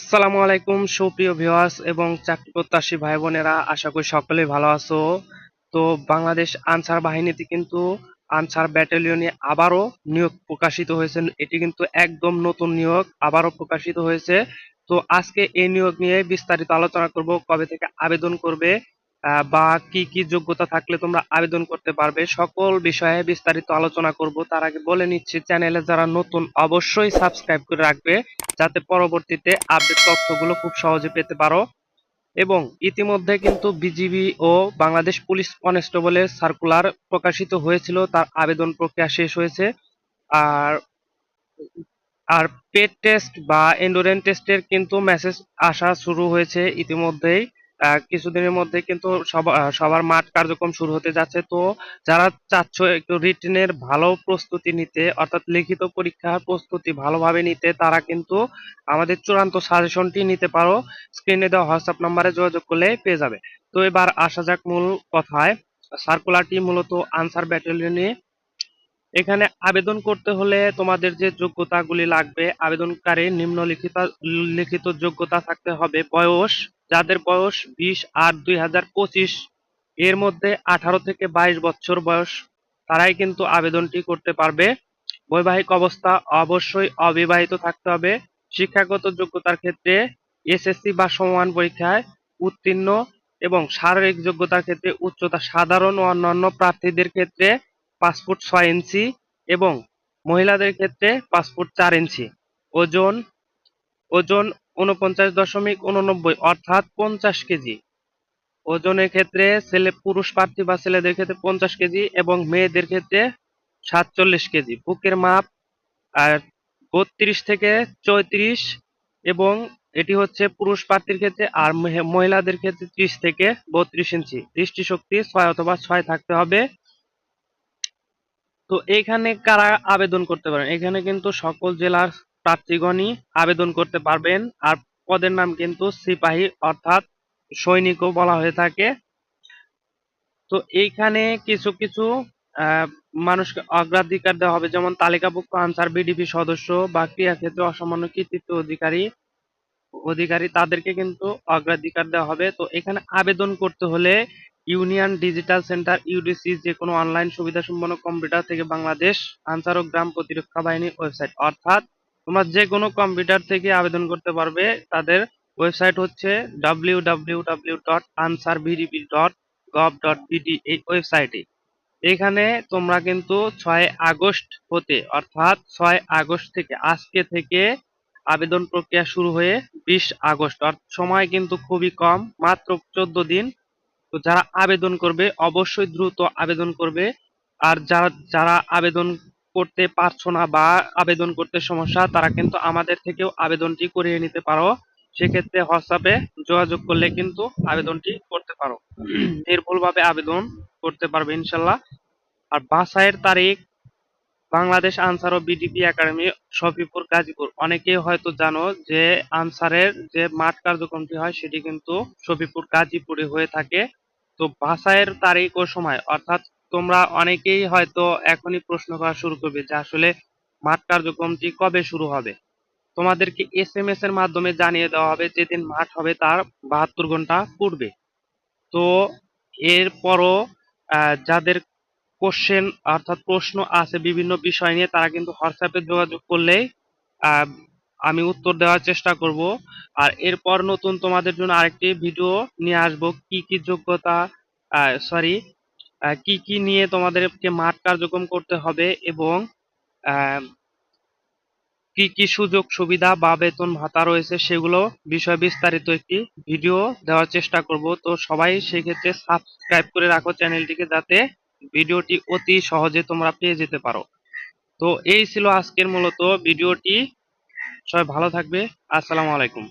আসসালামু আলাইকুম, সুপ্রিয় ভিউয়ার্স এবং চাকরি প্রত্যাশী ভাই বোনেরা আশা করি সকলেই ভালো আছো। তো বাংলাদেশ আনসার বাহিনীতে কিন্তু আনসার ব্যাটালিয়নে আবারও নিয়োগ প্রকাশিত হয়েছে। এটি কিন্তু একদম নতুন নিয়োগ, আবারও প্রকাশিত হয়েছে। তো আজকে এই নিয়োগ নিয়ে বিস্তারিত আলোচনা করব, কবে থেকে আবেদন করবে বা কি কি যোগ্যতা থাকলে তোমরা আবেদন করতে পারবে, সকল বিষয়ে বিস্তারিত আলোচনা করব। তার আগে বলে নিচ্ছি, চ্যানেলে যারা নতুন অবশ্যই সাবস্ক্রাইব করে রাখবে। যাতে পরবর্তীতে আপডেট তথ্যগুলো খুব সহজে পেতে পারো। এবং ইতিমধ্যে কিন্তু বিজিবি ও বাংলাদেশ পুলিশ কনস্টেবলের সার্কুলার প্রকাশিত হয়েছিল, তার আবেদন প্রক্রিয়া শেষ হয়েছে। আর আর পেট টেস্ট বা এন্ডোরেন টেস্টের কিন্তু মেসেজ আসা শুরু হয়েছে ইতিমধ্যেই। কিছুদিনের মধ্যে কিন্তু সবা- সবার মাঠ কার্যক্রম শুরু হতে যাচ্ছে। তো যারা চাচ্ছ একটু রিটেনের ভালো প্রস্তুতি নিতে, অর্থাৎ লিখিত পরীক্ষার প্রস্তুতি ভালোভাবে নিতে, তারা কিন্তু আমাদের চূড়ান্ত সাজেশনটি নিতে পারো। স্ক্রিনে দেওয়া হোয়াটসঅ্যাপ নাম্বারে যোগাযোগ করলে পেয়ে যাবে। তো এবার আসা যাক মূল কথায়। সার্কুলারটি মূলত আনসার ব্যাটালিয়নে এখানে আবেদন করতে হলে তোমাদের যে যোগ্যতাগুলি লাগবে আবেদনকারী নিম্নলিখিত, লিখিত যোগ্যতা থাকতে হবে, বয়স যাদের বয়স বিশ আট দুই এর মধ্যে আঠারো থেকে বাইশ বছর বয়স, তারাই কিন্তু আবেদনটি করতে পারবে। বৈবাহিক অবস্থা অবশ্যই অবিবাহিত থাকতে হবে। শিক্ষাগত যোগ্যতার ক্ষেত্রে এসএসসি বা সমমান পরীক্ষায় উত্তীর্ণ এবং শারীরিক যোগ্যতার ক্ষেত্রে উচ্চতা সাধারণ ও অন্যান্য প্রার্থীদের ক্ষেত্রে পাসপোর্ট ছয় ইঞ্চি এবং মহিলাদের ক্ষেত্রে পাসপোর্ট চার ইঞ্চি। ওজন ওজন উনপঞ্চাশ দশমিক উননব্বই অর্থাৎ পঞ্চাশ কেজি। ওজনের ক্ষেত্রে ছেলে, পুরুষ প্রার্থী বা ছেলেদের ক্ষেত্রে পঞ্চাশ কেজি এবং মেয়েদের ক্ষেত্রে সাতচল্লিশ কেজি। বুকের মাপ, আর বত্রিশ থেকে চৌত্রিশ এবং এটি হচ্ছে পুরুষ প্রার্থীর ক্ষেত্রে আর মহি- মহিলাদের ক্ষেত্রে ত্রিশ থেকে বত্রিশ ইঞ্চি। দৃষ্টিশক্তি ছয় অথবা ছয় থাকতে হবে। তো এখানে কারা আবেদন করতে পারেন? এখানে কিন্তু সকল জেলার প্রার্থীগণই আবেদন করতে পারবেন। আর পদের নাম কিন্তু সিপাহী, অর্থাৎ সৈনিকও বলা হয়ে থাকে। তো এইখানে কিছু কিছু মানুষকে অগ্রাধিকার দেওয়া হবে। যেমন তালিকাভুক্ত আনসার, বিডিপি সদস্য বা ক্রিয়াক্ষেত্রে অসামান্য কৃতিত্ব অধিকারী অধিকারী, তাদেরকে কিন্তু অগ্রাধিকার দেওয়া হবে। তো এখানে আবেদন করতে হলে ইউনিয়ন ডিজিটাল সেন্টার, ইউডিসি যে কোনো অনলাইন সুবিধা সম্পন্ন কম্পিউটার থেকে বাংলাদেশ আনসার ও গ্রাম প্রতিরক্ষা বাহিনীর ওয়েবসাইট, অর্থাৎ তোমরা যে কোনো কম্পিউটার থেকে আবেদন করতে পারবে। তাদের ওয়েবসাইট হচ্ছে W W W dot Ansar VDP dot gov dot এই ওয়েবসাইটে এখানে তোমরা কিন্তু ছয় আগস্ট হতে, অর্থাৎ ছয় আগস্ট থেকে, আজকে থেকে আবেদন প্রক্রিয়া শুরু হয়ে বিশ আগস্ট। সময় কিন্তু খুবই কম, মাত্র চোদ্দ দিন। তো যারা আবেদন করবে, অবশ্যই দ্রুত আবেদন করবে। আর যারা যারা আবেদন করতে পারছ না বা আবেদন করতে সমস্যা, তারা কিন্তু আমাদের থেকেও আবেদনটি করিয়ে নিতে পারো। সেক্ষেত্রে হোয়াটসঅ্যাপে যোগাযোগ করলে কিন্তু আবেদনটি করতে পারো। নির্ভুলভাবে আবেদন করতে পারবে ইনশাল্লাহ। আর বাছাইয়ের তারিখ, বাংলাদেশ আনসার ও বিডিপি একাডেমি, শফিপুর, গাজীপুর। অনেকেই হয়তো জানো যে আনসারের যে মাঠ কার্যক্রমটি হয়, সেটি কিন্তু শফিপুর, গাজীপুরে হয়ে থাকে। তো বাছাইয়ের তারিখ ও সময়, অর্থাৎ তোমরা অনেকেই হয়তো এখনই প্রশ্ন করা শুরু করবে যে আসলে মাঠ কার্যক্রমটি কবে শুরু হবে? তোমাদেরকে এস এম এস এর মাধ্যমে জানিয়ে দেওয়া হবে যেদিন মাঠ হবে তার বাহাত্তর ঘণ্টা পূর্বে। তো এরপরও যাদের কোশ্চেন অর্থাৎ প্রশ্ন আছে বিভিন্ন বিষয় নিয়ে তারা কিন্তু হোয়াটসঅ্যাপে যোগাযোগ করলেই আহ, আমি উত্তর দেওয়ার চেষ্টা করব। আর এরপর নতুন তোমাদের জন্য আরেকটি ভিডিও নিয়ে আসব। কি কি যোগ্যতা সরি কি কি নিয়ে তোমাদেরকে মাঠ কার্যক্রম করতে হবে এবং কি কি সুযোগ সুবিধা বা বেতন ভাতা রয়েছে সেগুলো বিষয়ে বিস্তারিত একটি ভিডিও দেওয়ার চেষ্টা করব। তো সবাই সেক্ষেত্রে সাবস্ক্রাইব করে রাখো চ্যানেলটিকে যাতে ভিডিওটি অতি সহজে তোমরা পেয়ে যেতে পারো। তো এই ছিল আজকের মূলত ভিডিওটি। সবাই ভালো থাকবে। আসসালামু আলাইকুম।